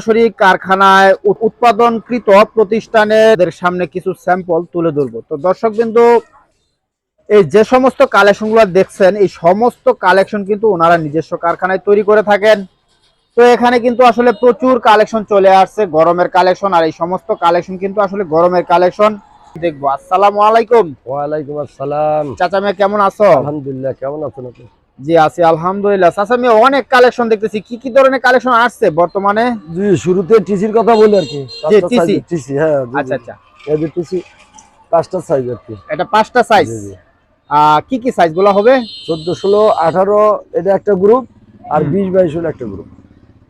সরাসরি কারখানায় উৎপাদনকৃত প্রতিষ্ঠানের সামনে কিছু স্যাম্পল তুলে ধরবো। তো দর্শক বিন্দু এই যে সমস্ত কালেকশনগুলো দেখছেন এই সমস্ত কালেকশন কিন্তু ওনারা নিজস্ব কারখানায় তৈরি করে থাকেন। তো এখানে কিন্তু আসলে প্রচুর কালেকশন চলে আসছে গরমের কালেকশন আর এই সমস্ত কালেকশন কিন্তু আসলে গরমের কালেকশন। দেখব আসসালামু আলাইকুম। ওয়ালাইকুম আসসালাম। চাচা মেয়ে কেমন আছো? আলহামদুলিল্লাহ কেমন আছেন আপনি? জি আছি আলহামদুলিল্লাহ। চাচা মেয়ে অনেক কালেকশন দেখতেছি। কি কি ধরনের কালেকশন আসছে বর্তমানে? জি শুরুতে টিসির কথা বলি আর কি। জি, TC টিসি। হ্যাঁ আচ্ছা আচ্ছা। এই যে টিসি পাঁচটা সাইজ আর কি এটা পাঁচটা সাইজ জি, জি। কি কি সাইজগুলো হবে? চোদ্দ ষোলো আঠারো এটা একটা গ্রুপ আর হুম। বিশ বাইশ হলো একটা গ্রুপ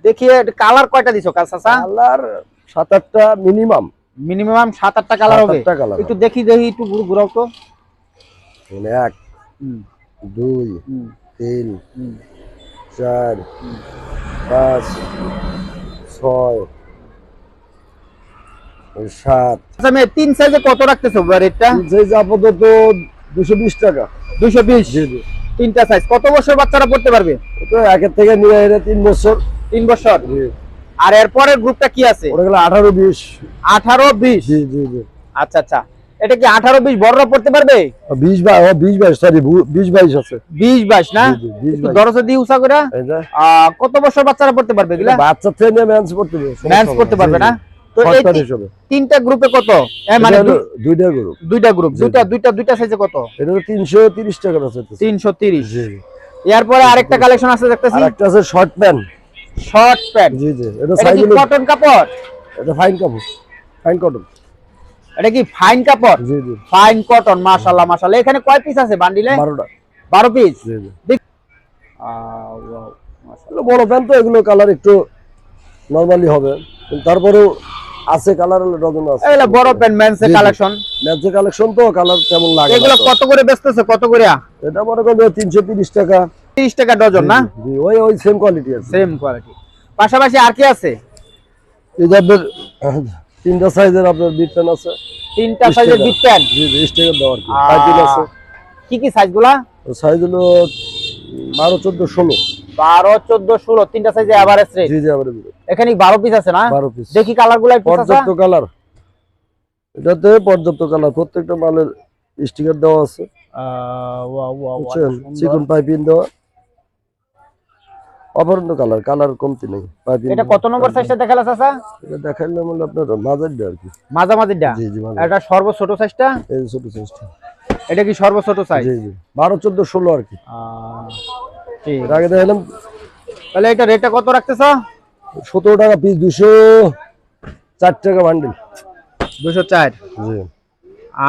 দেখি কালার কয়টা দিছো চাচা? কালার সাত আটটা মিনিমাম মিনিমাম সাত আটটা কালার হবে? একটু দেখি দেখি একটু ঘুর- ঘুরাও তো। এক দুই তিন চার পাঁচ ছয় সাত। আচ্ছা মেয়ে তিন সাইজে কত রাখতেছো রেটটা সাইজ আপাতত দুশো বিশ টাকা। দুইশো বিশ? জি জি। তিনটা সাইজ কত বছর বাচ্চারা পড়তে পারবে? একের থেকে নিয়ে এনে তিন বছর। তিন বছর? আর এরপরের গ্রুপটা কি আছে? ওটা গেলে আঠারো বিশ। আঠারো বিশ? জি জি জি। আচ্ছা আচ্ছা। এটা কি আঠারো বিশ বড়রা পড়তে পারবে? বিশ বাইশ বিশ বাইশ সরি বিশ বাইশ আছে। বিশ বাইশ না? দরজা দিয়ে উষা করে। কত বছর বাচ্চারা পড়তে পারবে বাচ্চা থেকে হবে করতে না। পারবে না। তিনটা গ্রুপে কত? মানে দুইটা গ্রুপ দুইটা গ্রুপ দুইটা দুইটা দুইটা সাইজে কত? এটা তিনশো তিরিশ টাকা আছে তিনশো তিরিশ। এরপরে আরেকটা কালেকশন আছে দেখতেছি। একটা আছে শর্ট প্যান্ট শর্ট প্যান্ট জি জি। এটা এটা সাইজ কটন কাপড়? এটা ফাইন কাপড়। ফাইন কটন এটা কি ফাইন কাপড় জি জি। ফাইন কটন মাশাআল্লাহ মাশাআল্লাহ। এখানে কয় পিস আছে বান্ডিলে? বারোটা। বারো পিস জি জি। মাশাআল্লাহ। বড় প্যান্ট তো এগুলো কালার একটু নর্মালি হবে। তারপরেও আছে কালার হলো ডজন আছে। এগুলা বড় প্যান্ট জি। কালেকশন ম্যাচে কালেকশন তো কালার তেমন লাগে এগুলো কত করে বেচতেছে কত করে? এটা মনে করবে তিনশো তিরিশ টাকা। তিরিশ টাকা ডজন না? জি, ওই ওই সেম কোয়ালিটি আছে। সেম কোয়ালিটি পাশাপাশি আর কি আছে? এই যে তিনটা সাইজের আপনার বিট প্যান আছে। তিনটা সাইজের টাকা। বিগ প্যান্ট জি জি স্টেকের দেওয়ার কি? পাইপিং আছে। কি কি সাইজগুলা? সাইজ হলো বারো চোদ্দ ষোলো। বারো চোদ্দ ষোলো তিনটা সাইজে এভারেজ রেট জি জি আবার এখানে বারো পিস আছে না? বারো পিস দেখি কালারগুলা একটু। পর্যাপ্ত কালার এটাতে পর্যাপ্ত কালার প্রত্যেকটা মালের স্টিকার দেওয়া আছে। wow, wow, wow, চিকন পাইপিং দেওয়া। অপরন্ত কালার কালার কমতি নেই। এটা কত নম্বর সাইজটা দেখালা চাচা? এটা দেখাইলাম হলো আপনার মাঝারটা আর কি। মাঝামাঝিটা? জি জি এটা সর্ব ছোট সাইজটা এই ছোট সাইজটা এটা কি সর্ব ছোট সাইজ জি জি। বারো চোদ্দ ষোলো আর কি। ঠিক। এর আগে দেখালাম তাহলে এটা রেটটা কত রাখতেছ? সতেরো টাকা পিস দুশো চার টাকা বান্ডিল দুশো চার? জি।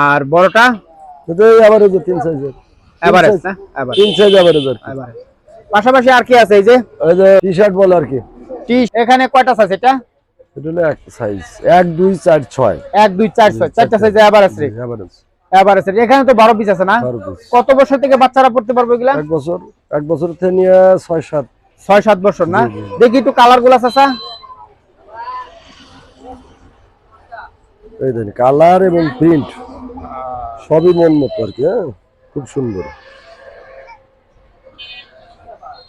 আর বড়টা? এই আবার যে তিন সাইজের এভারেজ না? এভারেজ তিন সাইজ আভারেজ আর কি। এভারেজ পাশাপাশি আর কি আছে এই যে? এই যে টি শার্ট বলে আর কি। টি এখানে কয়টা সাইজ এটা? এটা হলো এক সাইজ এক দুই চার ছয়। এক দুই চার ছয়। চারটা সাইজে average rate average, average rate এখানে তো বারো পিস আছে না? কত বছর থেকে বাচ্চারা পড়তে পারবে এগুলা? এক বছর এক বছর থেকে নিয়ে ছয় সাত। ছয় সাত বছর না। দেখি একটু কালারগুলা চাচা। এই দেখেন কালার এবং প্রিন্ট সবই মন মতো আর কি হ্যাঁ? খুব সুন্দর।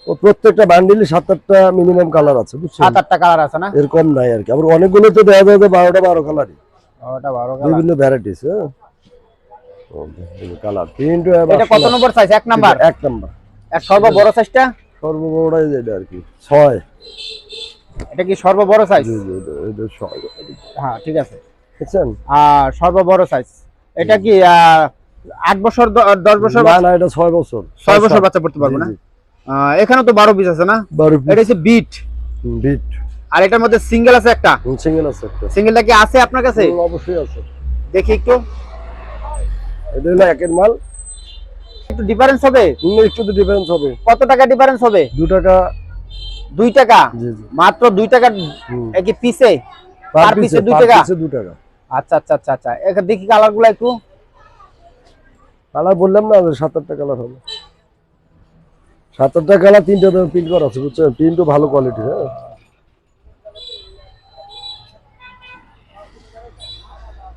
প্রত্যেকটা বান্ডিলে সাত আটটা মিনিমাম কালার আছে বুঝছেন? সাত আটটা কালার আছে না? এর কম নাই আর কি। আবার অনেকগুলো তো দেখা যায় যে বারোটা বারো কালারই ওটা বারো কালার বিভিন্ন ভ্যারাইটিস হ্যাঁ? কালার প্রিন্ট এটা কত নম্বর সাইজ এক নাম্বার এক নাম্বার এক সর্ব বড় সাইজটা সর্ববড়টাই যেটা আর কি। ছয়। এটা কি সর্ব বড় সাইজ এটা- ছয়। হ্যাঁ ঠিক আছে। বুঝছেন? আর সর্ব বড় সাইজ এটা কি আট বছর দশ বছর না না এটা ছয় বছর। ছয় বছর বাচ্চা পড়তে পারবে না? এখানে তো বারো পিস আছে না? বারো এটা হচ্ছে বিট বিট আর এটার মধ্যে সিঙ্গেল আছে একটা? সিঙ্গেল আছে একটা। সিঙ্গেলটা কি আছে আপনার কাছে? অবশ্যই আছে। দেখি একটু। এটা হলো একের মাল। একটু ডিফারেন্স হবে? একটু তো ডিফারেন্স হবে। কত টাকা ডিফারেন্স হবে? দু টাকা। দুই টাকা? জি জি। মাত্র দুই টাকা হুম। এ কি পিসে পার পিসে পিসে দুই টাকা? পিসে দু টাকা। আচ্ছা আচ্ছা আচ্ছা আচ্ছা। এখানে দেখি কালারগুলো একটু। কালার বললাম না সাত আটটা কালার হবে। সাত আটটা কালার তিনটা প্রিন্ট করা আছে বুঝছেন প্রিন্টও ভালো কোয়ালিটি হ্যাঁ?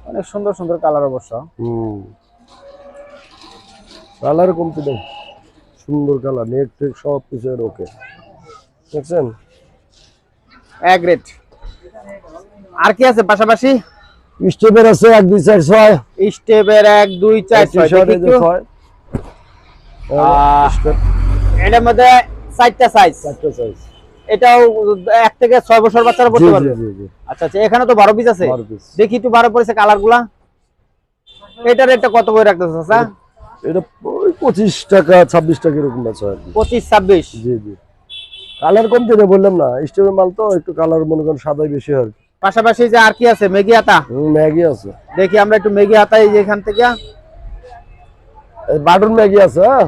অনেক সুন্দর সুন্দর কালার অবশ্য। হুম। কালার কমতি নেই। সুন্দর কালার নেট টেক সব কিছু ওকে দেখছেন? এক রেট আর কি আছে পাশাপাশি? স্টেপের আছে এক দুই চার ছয়। স্টেপের এক দুই চার ছয়। একটু। এটার মধ্যে চারটা সাইজ চারটে সাইজ এটাও এক থেকে ছয় বছর বাচ্চারা পড়তে পারবে? আচ্ছা আচ্ছা এখানে তো বারো পিস আছে? দেখি একটু বারো পড়েছে কালারগুলা এটার রেটটা কত করে রাখতেছে চাচা এটা পঁচিশ টাকা ছাব্বিশ টাকা এরকম আছে পঁচিশ ছাব্বিশ? জি জি। কালার বললাম না মাল তো একটু কালার মনে করেন সাদাই বেশি হয় পাশাপাশি যে আর কি আছে? মেগি আতা? ম্যাগি আছে। দেখি আমরা একটু মেগি আতা এই যে এখান থেকে। বাটন ম্যাগি আছে হ্যাঁ?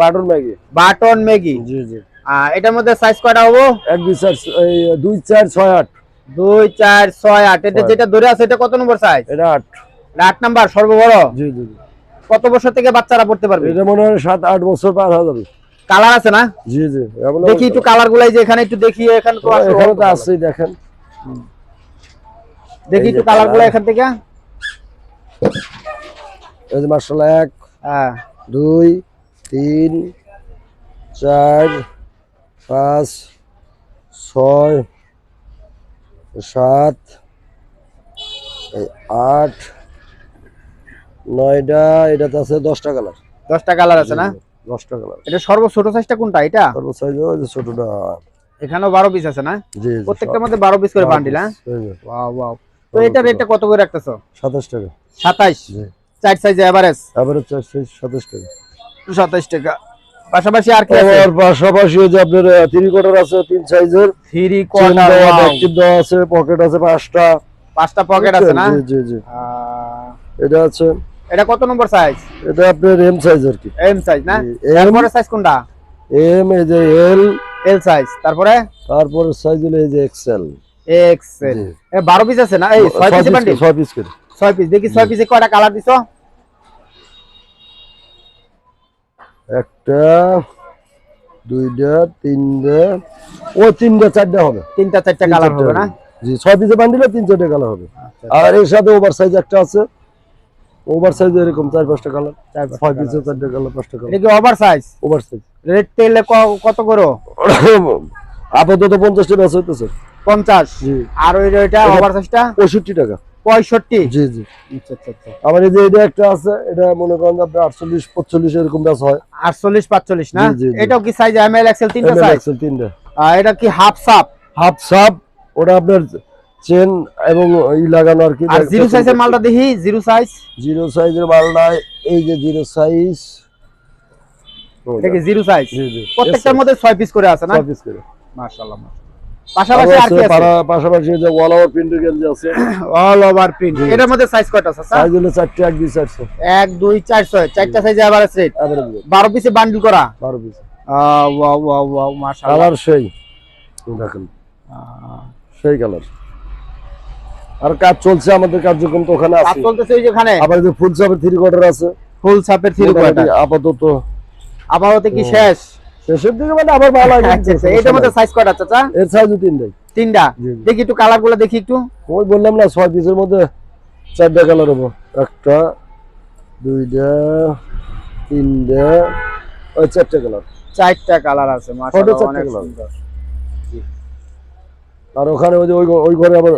বাটন ম্যাগি। বাটন মেগি জি জি। এটার মধ্যে সাইজ কয়টা হব? এক দুই চার দুই চার ছয় আট। দুই চার ছয় আট। এটা যেটা ধরে আছে এটা কত নম্বর সাইজ এটা আট। আট নাম্বার সর্ববড়? জি জি। কত বছর থেকে বাচ্চারা পড়তে পারবে? এটা মনে হয় সাত আট বছর পার হয়ে যাবে। কালার আছে না? জি জি। দেখি একটু কালার গুলাই যে এখানে একটু দেখি এখানে তো আছে এখানে তো আছেই দেখেন। দেখি একটু কালারগুলো এখান থেকে। এই যে মার্শাল এক হ্যাঁ। দুই তিন চার পাঁচ ছয় সাত আট নয়টা এটাতে আছে দশটা কালার দশটা কালার আছে না? দশটা কালার এটা সর্ব ছোট সাইজটা কোনটা এটা? সর্ব সাইজ ছোটটা। এখানেও বারো পিস আছে না? প্রত্যেকটার মধ্যে বারো পিস করে বান্ডিল হ্যাঁ? ওয়াও ওয়াও তো এটা রেটটা কত করে রাখতেছো? সাতাশ টাকা। সাতাইশ জি। চার সাইজ এভারেজ এবারে চার সাইজ সাতাশ টাকা। সাতাইশ টাকা। পাশাপাশি আর আছে? পাশাপাশি যে আপনার থ্রি কোয়ার্টার আছে তিন সাইজের থ্রি কোয়ার্টার দেওয়া আছে পকেট আছে পাঁচটা। পাঁচটা পকেট আছে না? জি জি জি। এটা আছে। এটা কত নম্বর সাইজ এটা আপনার এম সাইজ আর কি? এম সাইজ না? M সাইজ কোনটা? এম এই যে এল এল সাইজ তারপরে? তারপরে সাইজ হলো এই যে এক্সেল এক্সেল এ বারো পিস আছে না? এই ছয় পিস বান্ডিল ছয় পিস করে। ছয় পিস দেখি ছয় পিসে কয়টা কালার দিছো? একটা দুইটা তিনটা ও তিনটা চারটা হবে। তিনটা চারটা কালার হবে না? জি ছয় পিসে বান্ডিলে তিন চারটে কালার হবে। আচ্ছা, আর এর সাথে ওভার সাইজ একটা আছে। ওভার সাইজ এরকম চার পাঁচটা কালার ছয় পিসে চারটে কালার পাঁচটা কালার এটা কি over size over size red তেলে কত করো? আপাতত পঞ্চাশটা ব্যাস হইতেছে। পঞ্চাশ। আর ওই এটা- ওভার সাইজটা পঁয়ষট্টি টাকা। পঁয়ষট্টি? জি জি। আচ্ছা আচ্ছা আচ্ছা। আবার এই যে এটা একটা আছে এটা মনে করেন আপনার আটচল্লিশ পঁচল্লিশ এরকম ব্যাস হয়। আটচল্লিশ পাঁচচল্লিশ না। এটাও কি সাইজ এম এল এক্সেল তিনটা সাইজ তিনটা। এটা কি হাফ সাপ হাফ সাপ ওটা আপনার চেন এবং ই লাগানো আর কি। আর জিরো সাইজের মালটা দেখি জিরো সাইজ জিরো সাইজের মালটা এই যে জিরো সাইজ এটা কি জিরো সাইজ প্রত্যেকটার মধ্যে ছয় পিস করে আছে না? ছয় piece করে। মাশাআল্লাহ। পাশাপাশি আর কি আছে, আছে পাশাপাশি যে ওয়াল ওভার প্রিন্টের গেঞ্জি আছে। অল ওভার প্রিন্ট এটার মধ্যে সাইজ কয়টা আছে সাইজ হলো চারটে এক দুই চারশো। এক দুই চার ছয় চারটা সাইজ এভারেজ রেট Average পিসে বান্ডিল করা? বারো পিস ওয়াও ওয়াও ওয়াও মাশাআল্লাহ। কালার সেই। দেখেন। সেই কালার আর কাজ চলছে আমাদের কার্যক্রম তো ওখানে কাজ চলতেছে ওই যেখানে আবার যে ফুল চাপের থ্রি কোয়ার্টার আছে। ফুল ছাপের থ্রি কোয়ার্টার আপাতত আপাতত কি শেষ? আবার ভালো আচ্ছা আচ্ছা এটার মধ্যে সাইজ কয়টা চাচা এর সাইজ তিনটাই তিনটা। দেখি একটু কালারগুলো দেখি একটু। ওই বললাম না ছয় পিসের মধ্যে চারটা কালার হব। একটা দুইটা তিনটা ওই চারটা কালার চারটা কালার আছে মাশাআল্লাহ চারটা অনেক সুন্দর। আর ওখানে ওই ওই ঘরে আবার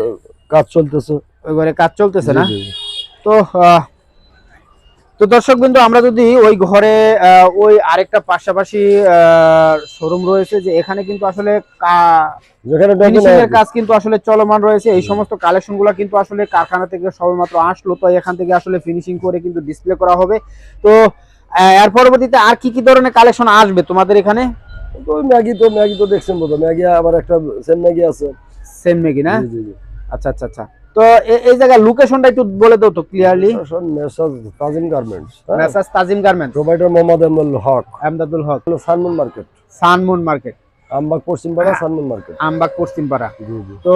কাজ চলতেছে। ওই ঘরে কাজ চলতেছে না। তো তো দর্শক বিন্দু আমরা যদি ওই ঘরে ওই আরেকটা পাশাপাশি শোরুম রয়েছে যে এখানে কিন্তু আসলে। কাজ কিন্তু আসলে চলমান রয়েছে। এই সমস্ত কালেকশনগুলো কিন্তু আসলে কারখানা থেকে সবেমাত্র আসলো তো এখান থেকে আসলে ফিনিশিং করে কিন্তু ডিসপ্লে করা হবে। তো এর পরবর্তীতে আর কি কি ধরনের কালেকশন আসবে তোমাদের এখানে? তো ম্যাগি তো ম্যাগি তো দেখছেন বোধ ম্যাগি আবার একটা সেম ম্যাগি আছে। সেম মেগি না। আচ্ছা আচ্ছা আচ্ছা। তো এই জায়গার লোকেশনটা একটু বলে দাও তো ক্লিয়ারলি মেসাজ Tazim garments মেসাজ Tazim garments provider Mohammad Amdul Haque Ahmadadul Haque Sunmoon market Sunmoon market Ambagh Paschimpara Sunmoon market Ambagh Paschimpara তো